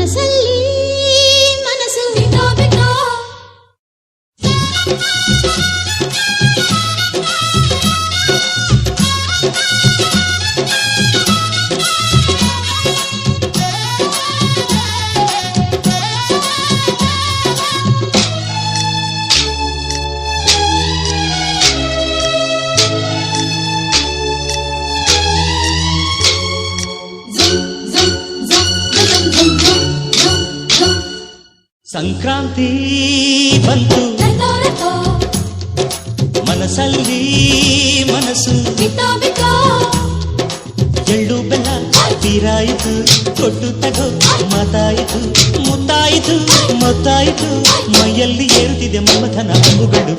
ಮನಸ್ಸಲ್ಲಿ ಮನಸ್ಸು ಸಂಕ್ರಾಂತಿ ಬಂತು. ಮನಸ್ಸಲ್ಲಿ ಮನಸ್ಸು. ಎಳ್ಳು ಬೆಲ್ಲ ತೀರಾಯಿತು ಕೊಟ್ಟು ತಗೋ ಮಾತಾಯಿತು ಮುತ್ತಾಯಿತು ಮತ್ತಾಯಿತು ಮೈಯಲ್ಲಿ ಏರುತ್ತಿದೆ ಮಮತನ ಅಂಬುಗಳು.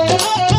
Oh, oh, oh.